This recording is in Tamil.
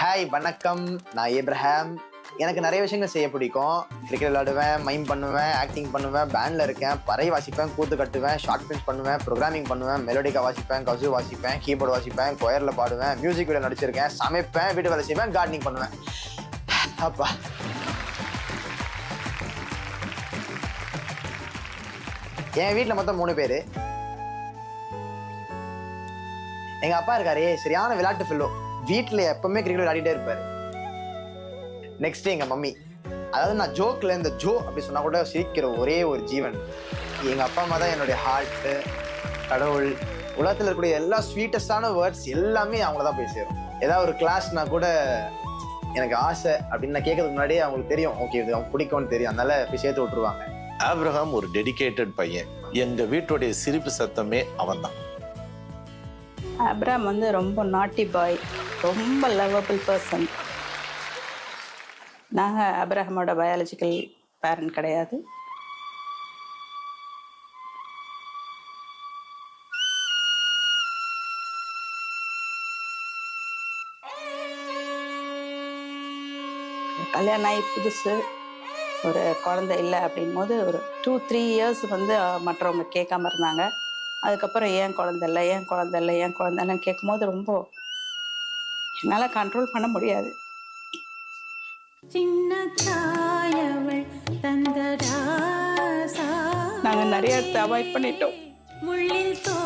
ஹாய் வணக்கம். நான் ஏப்ரஹாம் எனக்கு நிறைய விஷயங்கள் செய்ய பிடிக்கும். கிரிக்கெட் விளையாடுவேன் மைம் பண்ணுவேன் ஆக்டிங் பண்ணுவேன் பேண்டில் இருக்கேன் பறை வாசிப்பேன் கூத்து கட்டுவேன் ஷார்ட் ஃபிலிம்ஸ் பண்ணுவேன் ப்ரோக்ராமிங் பண்ணுவேன் மெலோடிக்கா வாசிப்பேன் கசு வாசிப்பேன் கீபோர்டு வாசிப்பேன் கொயரில் பாடுவேன் மியூசிக் வீடியோ நடிச்சிருக்கேன் சமைப்பேன் வீட்டு வேலை செய்வேன் கார்டனிங் பண்ணுவேன். அப்பா. என் வீட்டில் மொத்தம் மூணு பேர். எங்கள் அப்பா இருக்காரு. சரியான விளையாட்டு ஃபில்லோ வீட்டில் எப்பவுமே கிரிக்கெட் விளையாடிட்டே இருப்பாரு. நெக்ஸ்ட் எங்க மம்மி அதாவது நான் ஜோக்ல இந்த ஜோ அப்படி சொன்னா கூட சிரிக்கிற ஒரே ஒரு ஜீவன். எங்க அப்பா அம்மா தான் என்னுடைய ஹார்ட் கடவுள் உலகத்தில் இருக்கக்கூடிய எல்லா ஸ்வீட்டஸ்டான வேர்ட்ஸ் எல்லாமே அவங்கள தான் போய் சேரும். ஏதாவது ஒரு கிளாஸ்னா கூட எனக்கு ஆசை அப்படின்னு நான் கேட்கறதுக்கு முன்னாடியே அவங்களுக்கு தெரியும். ஓகே இது அவங்க பிடிக்கும்னு தெரியும். அதனால போய் சேர்த்து விட்டுருவாங்க. ஆப்ரஹாம் ஒரு டெடிகேட்டட் பையன். எங்க வீட்டுடைய சிரிப்பு சத்தமே அவன்தான். அப்ராம் வந்து ரொம்ப நாட்டி பாய் ரொம்ப லவ்வபிள் பர்சன் நாங்கள் அப்ரஹமோட பயாலஜிக்கல் பேரண்ட் கிடையாது. கல்யாணம் ஆகி புதுசு ஒரு குழந்தை இல்லை அப்படின் போது ஒரு டூ த்ரீ இயர்ஸ் வந்து மற்றவங்க கேட்காம இருந்தாங்க. அதுக்கப்புறம் ஏன் குழந்தை இல்லை ஏன் குழந்தை இல்லை ஏன் குழந்தைன்னு கேட்கும்போது ரொம்ப என்னால் கண்ட்ரோல் பண்ண முடியாது. நாங்கள் நிறைய அவாய்ட் பண்ணிட்டோம். முள்ளில் தோ